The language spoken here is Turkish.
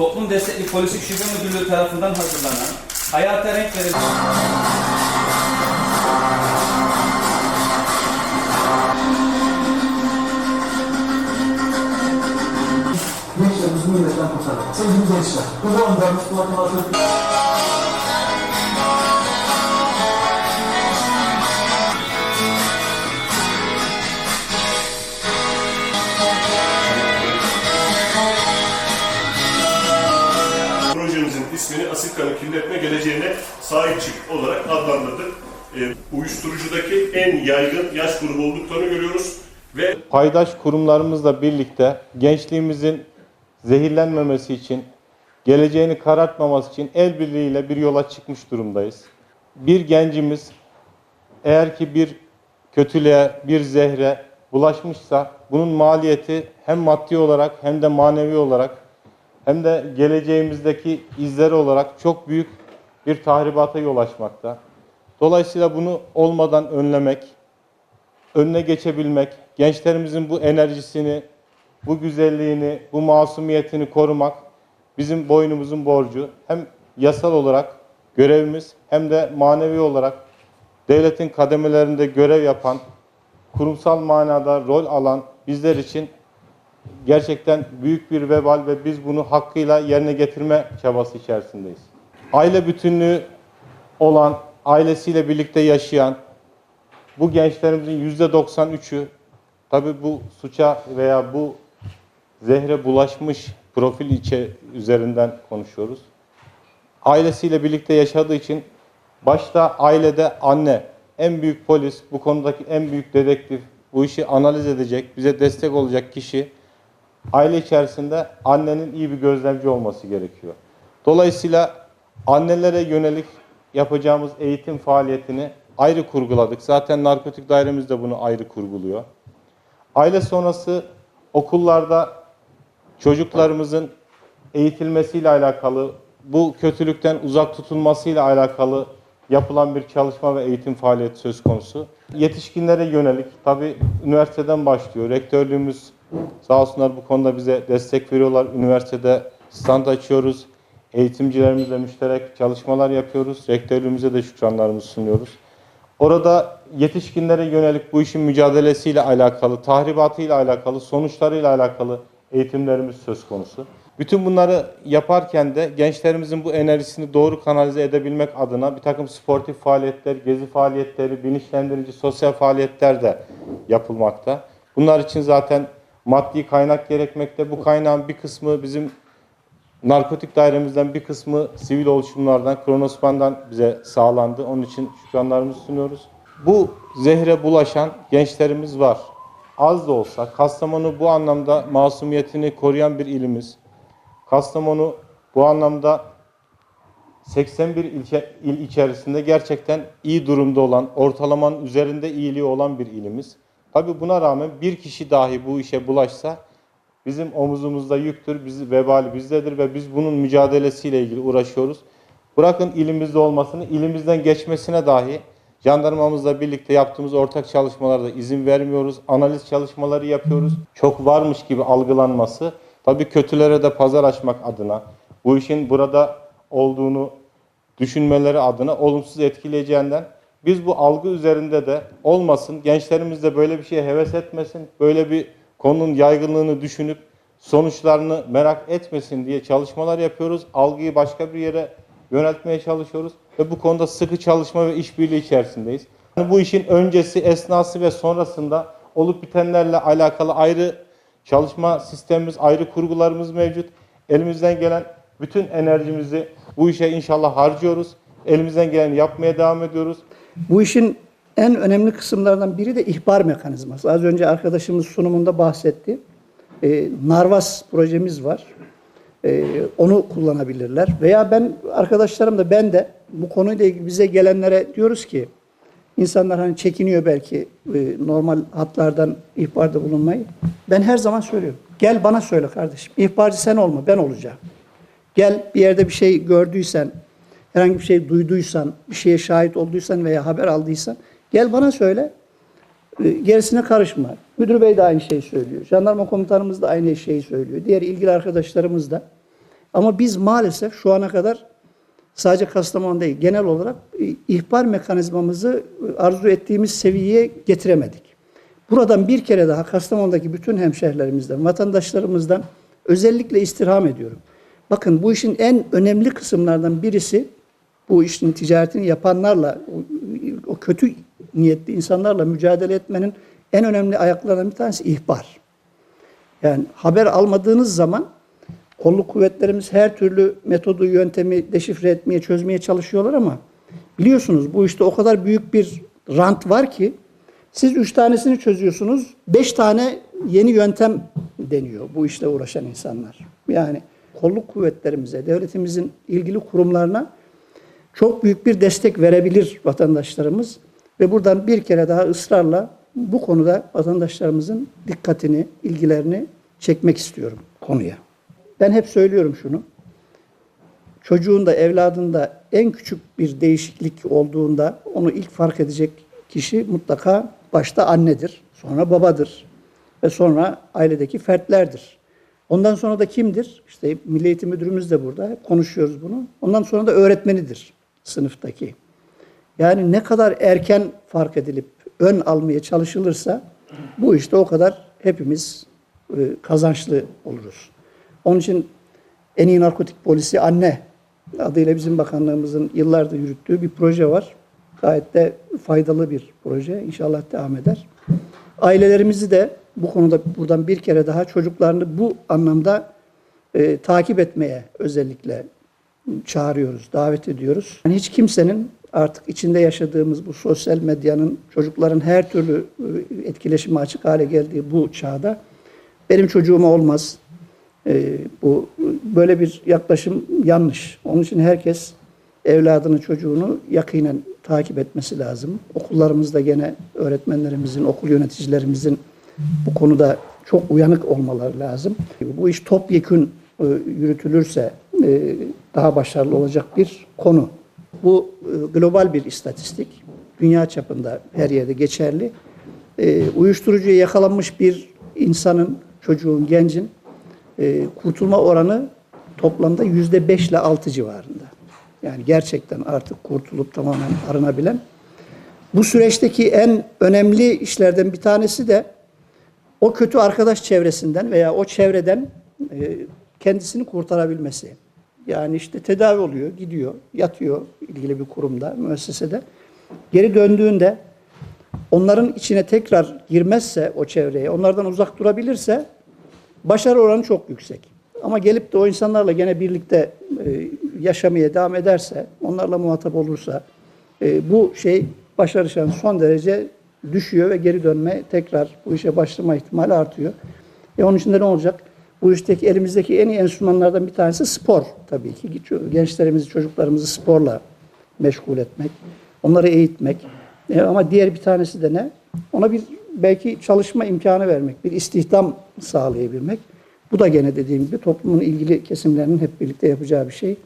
Toplum Destekli Polislik Şube Müdürlüğü tarafından hazırlanan hayata renk veren Gençlerimizi milletten kurtarın. Sevgili gençler, bu anda Müslüman İsmini Asil Kanı Kirletme Geleceğine Sahip Çık olarak adlandırdık. E, uyuşturucudaki en yaygın yaş grubu olduklarını görüyoruz ve paydaş kurumlarımızla birlikte gençliğimizin zehirlenmemesi için, geleceğini karartmaması için el birliğiyle bir yola çıkmış durumdayız. Bir gencimiz eğer ki bir kötülüğe, bir zehre bulaşmışsa bunun maliyeti hem maddi olarak hem de manevi olarak hem de geleceğimizdeki izleri olarak çok büyük bir tahribata yol açmakta. Dolayısıyla bunu olmadan önlemek, önüne geçebilmek, gençlerimizin bu enerjisini, bu güzelliğini, bu masumiyetini korumak bizim boynumuzun borcu. Hem yasal olarak görevimiz hem de manevi olarak devletin kademelerinde görev yapan, kurumsal manada rol alan bizler için gerçekten büyük bir vebal ve biz bunu hakkıyla yerine getirme çabası içerisindeyiz. Aile bütünlüğü olan, ailesiyle birlikte yaşayan, bu gençlerimizin yüzde 93'ü tabi bu suça veya bu zehre bulaşmış profil içe üzerinden konuşuyoruz. Ailesiyle birlikte yaşadığı için başta ailede anne, en büyük polis, bu konudaki en büyük dedektif, bu işi analiz edecek, bize destek olacak kişi aile içerisinde annenin iyi bir gözlemci olması gerekiyor. Dolayısıyla annelere yönelik yapacağımız eğitim faaliyetini ayrı kurguladık. Zaten narkotik dairemiz de bunu ayrı kurguluyor. Aile sonrası okullarda çocuklarımızın eğitilmesiyle alakalı, bu kötülükten uzak tutulmasıyla alakalı yapılan bir çalışma ve eğitim faaliyeti söz konusu. Yetişkinlere yönelik, tabii üniversiteden başlıyor. Rektörlüğümüz sağ olsunlar bu konuda bize destek veriyorlar. Üniversitede stand açıyoruz. Eğitimcilerimizle müşterek çalışmalar yapıyoruz. Rektörlüğümüze de şükranlarımızı sunuyoruz. Orada yetişkinlere yönelik bu işin mücadelesiyle alakalı, tahribatıyla alakalı, sonuçlarıyla alakalı eğitimlerimiz söz konusu. Bütün bunları yaparken de gençlerimizin bu enerjisini doğru kanalize edebilmek adına bir takım sportif faaliyetler, gezi faaliyetleri, bilinçlendirici sosyal faaliyetler de yapılmakta. Bunlar için zaten maddi kaynak gerekmekte. Bu kaynağın bir kısmı bizim narkotik dairemizden bir kısmı sivil oluşumlardan, Kronospan'dan bize sağlandı. Onun için şükranlarımızı sunuyoruz. Bu zehre bulaşan gençlerimiz var. Az da olsa Kastamonu bu anlamda masumiyetini koruyan bir ilimiz. Kastamonu bu anlamda 81 ilçe, il içerisinde gerçekten iyi durumda olan, ortalamanın üzerinde iyiliği olan bir ilimiz. Tabii buna rağmen bir kişi dahi bu işe bulaşsa bizim omuzumuzda yüktür, biz, vebali bizdedir ve biz bunun mücadelesiyle ilgili uğraşıyoruz. Bırakın ilimizde olmasını, ilimizden geçmesine dahi jandarmamızla birlikte yaptığımız ortak çalışmalarda izin vermiyoruz. Analiz çalışmaları yapıyoruz. Çok varmış gibi algılanması, tabii kötülere de pazar açmak adına, bu işin burada olduğunu düşünmeleri adına olumsuz etkileyeceğinden biz bu algı üzerinde de olmasın, gençlerimiz de böyle bir şeye heves etmesin, böyle bir konunun yaygınlığını düşünüp sonuçlarını merak etmesin diye çalışmalar yapıyoruz. Algıyı başka bir yere yöneltmeye çalışıyoruz ve bu konuda sıkı çalışma ve işbirliği içerisindeyiz. Yani bu işin öncesi, esnası ve sonrasında olup bitenlerle alakalı ayrı çalışma sistemimiz, ayrı kurgularımız mevcut. Elimizden gelen bütün enerjimizi bu işe inşallah harcıyoruz. Elimizden geleni yapmaya devam ediyoruz. Bu işin en önemli kısımlarından biri de ihbar mekanizması. Az önce arkadaşımız sunumunda bahsetti. Ee, Narvas projemiz var. Ee, onu kullanabilirler. Veya ben arkadaşlarım da ben de bu konuyla ilgili bize gelenlere diyoruz ki insanlar hani çekiniyor belki e, normal hatlardan ihbarda bulunmayı. Ben her zaman söylüyorum. Gel bana söyle kardeşim. İhbarcı sen olma ben olacağım. Gel bir yerde bir şey gördüysen, herhangi bir şey duyduysan, bir şeye şahit olduysan veya haber aldıysan gel bana söyle. E, Gerisine karışma. Müdür bey de aynı şeyi söylüyor. Jandarma komutanımız da aynı şeyi söylüyor. Diğer ilgili arkadaşlarımız da. Ama biz maalesef şu ana kadar sadece Kastamonu değil, genel olarak e, ihbar mekanizmamızı e, arzu ettiğimiz seviyeye getiremedik. Buradan bir kere daha Kastamonu'daki bütün hemşehrilerimizden, vatandaşlarımızdan özellikle istirham ediyorum. Bakın bu işin en önemli kısımlardan birisi bu işin ticaretini yapanlarla, o, kötü niyetli insanlarla mücadele etmenin en önemli ayaklarından bir tanesi ihbar. Yani haber almadığınız zaman kolluk kuvvetlerimiz her türlü metodu, yöntemi deşifre etmeye, çözmeye çalışıyorlar ama biliyorsunuz bu işte o kadar büyük bir rant var ki siz üç tanesini çözüyorsunuz, beş tane yeni yöntem deniyor bu işle uğraşan insanlar. Yani kolluk kuvvetlerimize, devletimizin ilgili kurumlarına çok büyük bir destek verebilir vatandaşlarımız ve buradan bir kere daha ısrarla bu konuda vatandaşlarımızın dikkatini, ilgilerini çekmek istiyorum konuya. Ben hep söylüyorum şunu. Çocuğunda, evladında en küçük bir değişiklik olduğunda onu ilk fark edecek kişi mutlaka başta annedir, sonra babadır ve sonra ailedeki fertlerdir. Ondan sonra da kimdir? İşte Milli Eğitim Müdürümüz de burada. Konuşuyoruz bunu. Ondan sonra da öğretmenidir sınıftaki. Yani ne kadar erken fark edilip ön almaya çalışılırsa bu işte o kadar hepimiz e, kazançlı oluruz. Onun için en iyi narkotik polisi anne adıyla bizim bakanlığımızın yıllardır yürüttüğü bir proje var. Gayet de faydalı bir proje. İnşallah devam eder. Ailelerimizi de bu konuda buradan bir kere daha çocuklarını bu anlamda e, takip etmeye özellikle çağırıyoruz, davet ediyoruz. Yani hiç kimsenin artık içinde yaşadığımız bu sosyal medyanın çocukların her türlü e, etkileşime açık hale geldiği bu çağda benim çocuğuma olmaz. E, bu böyle bir yaklaşım yanlış. Onun için herkes evladını, çocuğunu yakinen takip etmesi lazım. Okullarımızda gene öğretmenlerimizin, okul yöneticilerimizin bu konuda çok uyanık olmaları lazım. Bu iş topyekün e, yürütülürse e, daha başarılı olacak bir konu. Bu e, global bir istatistik. Dünya çapında her yerde geçerli. E, Uyuşturucuya yakalanmış bir insanın, çocuğun, gencin e, kurtulma oranı toplamda yüzde beş ile altı civarında. Yani gerçekten artık kurtulup tamamen arınabilen. Bu süreçteki en önemli işlerden bir tanesi de o kötü arkadaş çevresinden veya o çevreden kendisini kurtarabilmesi. Yani işte tedavi oluyor, gidiyor, yatıyor ilgili bir kurumda, müessesede. Geri döndüğünde onların içine tekrar girmezse o çevreye, onlardan uzak durabilirse başarı oranı çok yüksek. Ama gelip de o insanlarla gene birlikte e, yaşamaya devam ederse, onlarla muhatap olursa e, bu şey başarı şansı son derece düşüyor ve geri dönme tekrar bu işe başlama ihtimali artıyor. E onun için de ne olacak? Bu işteki elimizdeki en iyi enstrümanlardan bir tanesi spor tabii ki. Gençlerimizi, çocuklarımızı sporla meşgul etmek, onları eğitmek. E ama diğer bir tanesi de ne? Ona bir belki çalışma imkanı vermek, bir istihdam sağlayabilmek. Bu da gene dediğim gibi toplumun ilgili kesimlerinin hep birlikte yapacağı bir şey.